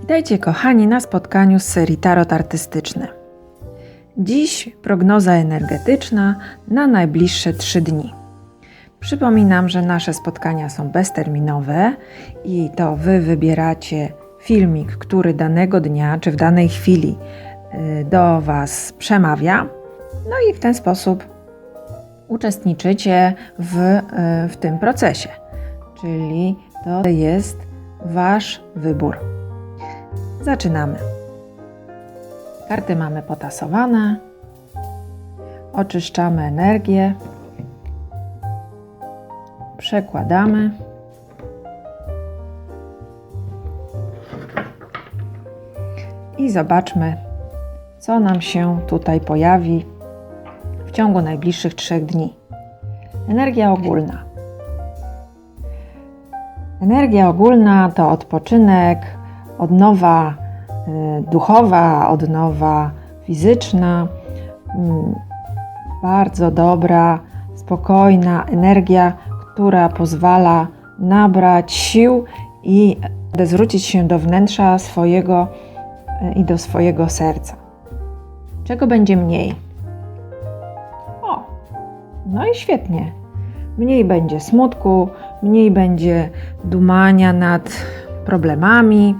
Witajcie kochani na spotkaniu z serii Tarot Artystyczne. Dziś prognoza energetyczna na najbliższe 3 dni. Przypominam, że nasze spotkania są bezterminowe i to Wy wybieracie filmik, który danego dnia czy w danej chwili y, do Was przemawia. No i w ten sposób uczestniczycie w, y, w tym procesie. Czyli to jest Wasz wybór. Zaczynamy. Karty mamy potasowane. Oczyszczamy energię. Przekładamy. I zobaczmy, co nam się tutaj pojawi w ciągu najbliższych trzech dni. Energia ogólna. Energia ogólna to odpoczynek, odnowa y, duchowa, odnowa fizyczna, mm, bardzo dobra, spokojna energia, która pozwala nabrać sił i zwrócić się do wnętrza swojego y, i do swojego serca. Czego będzie mniej? O, no i świetnie. Mniej będzie smutku, mniej będzie dumania nad problemami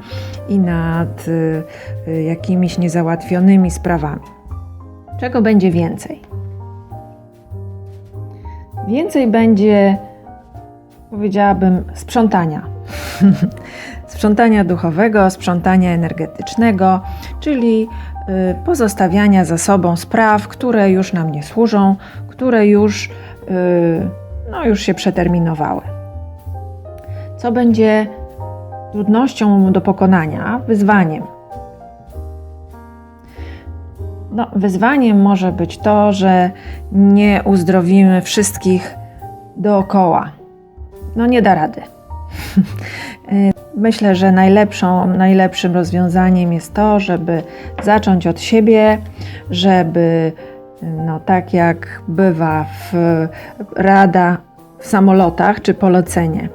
i nad y, y, jakimiś niezałatwionymi sprawami. Czego będzie więcej? Więcej będzie, powiedziałabym, sprzątania. sprzątania duchowego, sprzątania energetycznego, czyli y, pozostawiania za sobą spraw, które już nam nie służą, które już, no, już się przeterminowały. Co będzie trudnością do pokonania, wyzwaniem. No, wyzwaniem może być to, że nie uzdrowimy wszystkich dookoła. No, nie da rady. Myślę, że najlepszą, najlepszym rozwiązaniem jest to, żeby zacząć od siebie, żeby, no, tak jak bywa w rada w samolotach czy polecenie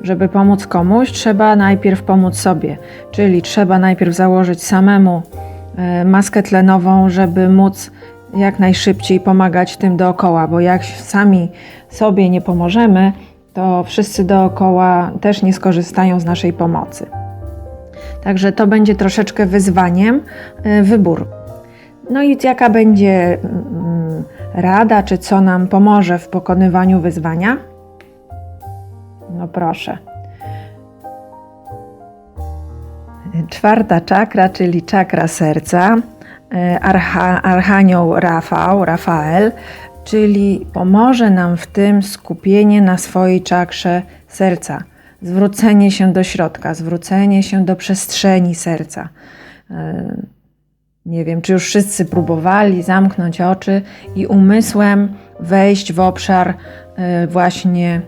żeby pomóc komuś, trzeba najpierw pomóc sobie, czyli trzeba najpierw założyć samemu e, maskę tlenową, żeby móc jak najszybciej pomagać tym dookoła, bo jak sami sobie nie pomożemy, to wszyscy dookoła też nie skorzystają z naszej pomocy. Także to będzie troszeczkę wyzwaniem e, wybór. No i jaka będzie mm, rada, czy co nam pomoże w pokonywaniu wyzwania? No proszę. Czwarta czakra, czyli czakra serca, e, Archa, Archanioł Rafał, Rafael, czyli pomoże nam w tym skupienie na swojej czakrze serca, zwrócenie się do środka, zwrócenie się do przestrzeni serca. Nie wiem, czy już wszyscy próbowali zamknąć oczy i umysłem wejść w obszar e, właśnie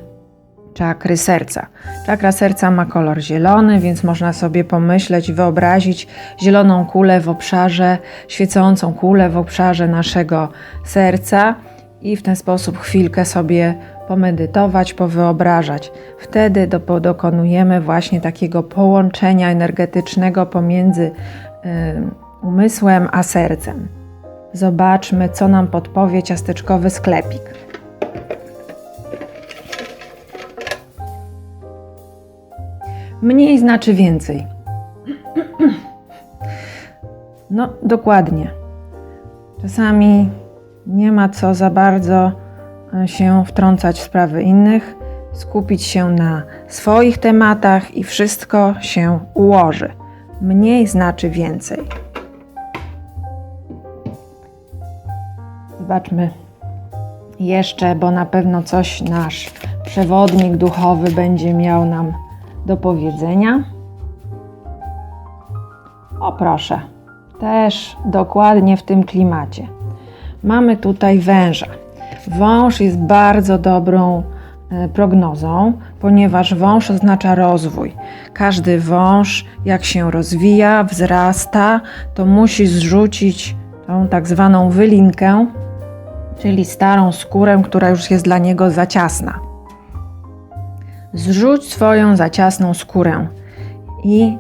czakry serca. Czakra serca ma kolor zielony, więc można sobie pomyśleć, wyobrazić zieloną kulę w obszarze, świecącą kulę w obszarze naszego serca i w ten sposób chwilkę sobie pomedytować, powyobrażać. Wtedy do, dokonujemy właśnie takiego połączenia energetycznego pomiędzy y, umysłem a sercem. Zobaczmy, co nam podpowie ciasteczkowy sklepik. Mniej znaczy więcej. No, dokładnie. Czasami nie ma co za bardzo e, się wtrącać w sprawy innych, skupić się na swoich tematach i wszystko się ułoży. Mniej znaczy więcej. Zobaczmy jeszcze, bo na pewno coś nasz przewodnik duchowy będzie miał nam do powiedzenia. O proszę, też dokładnie w tym klimacie. Mamy tutaj węża. Wąż jest bardzo dobrą e, prognozą, ponieważ wąż oznacza rozwój. Każdy wąż, jak się rozwija, wzrasta, to musi zrzucić tą tak zwaną wylinkę, czyli starą skórę, która już jest dla niego za ciasna Zrzuć swoją za ciasną skórę i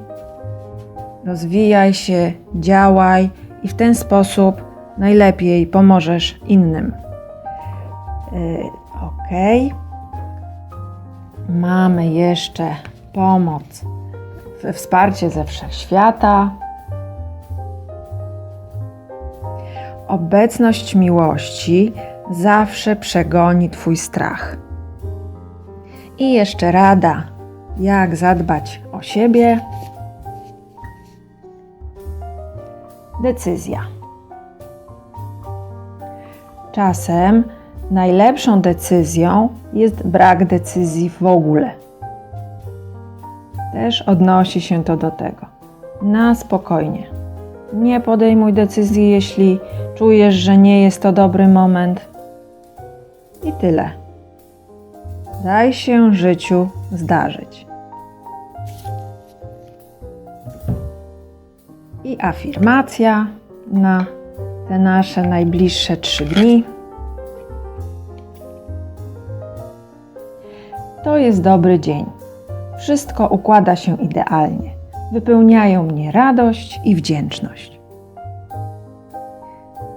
rozwijaj się, działaj i w ten sposób najlepiej pomożesz innym. Yy, ok. Mamy jeszcze pomoc, wsparcie ze wszechświata. Obecność miłości zawsze przegoni Twój strach. I jeszcze rada, jak zadbać o siebie. Decyzja. Czasem najlepszą decyzją jest brak decyzji w ogóle. Też odnosi się to do tego. Na spokojnie. Nie podejmuj decyzji, jeśli czujesz, że nie jest to dobry moment. I tyle. Daj się życiu zdarzyć. I afirmacja na te nasze najbliższe trzy dni. To jest dobry dzień. Wszystko układa się idealnie. Wypełniają mnie radość i wdzięczność.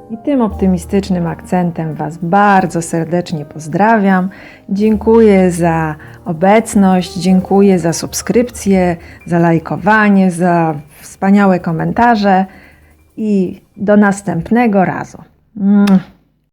I tym optymistycznym akcentem Was bardzo serdecznie pozdrawiam. Dziękuję za obecność, dziękuję za subskrypcję, za lajkowanie, za wspaniałe komentarze i do następnego razu.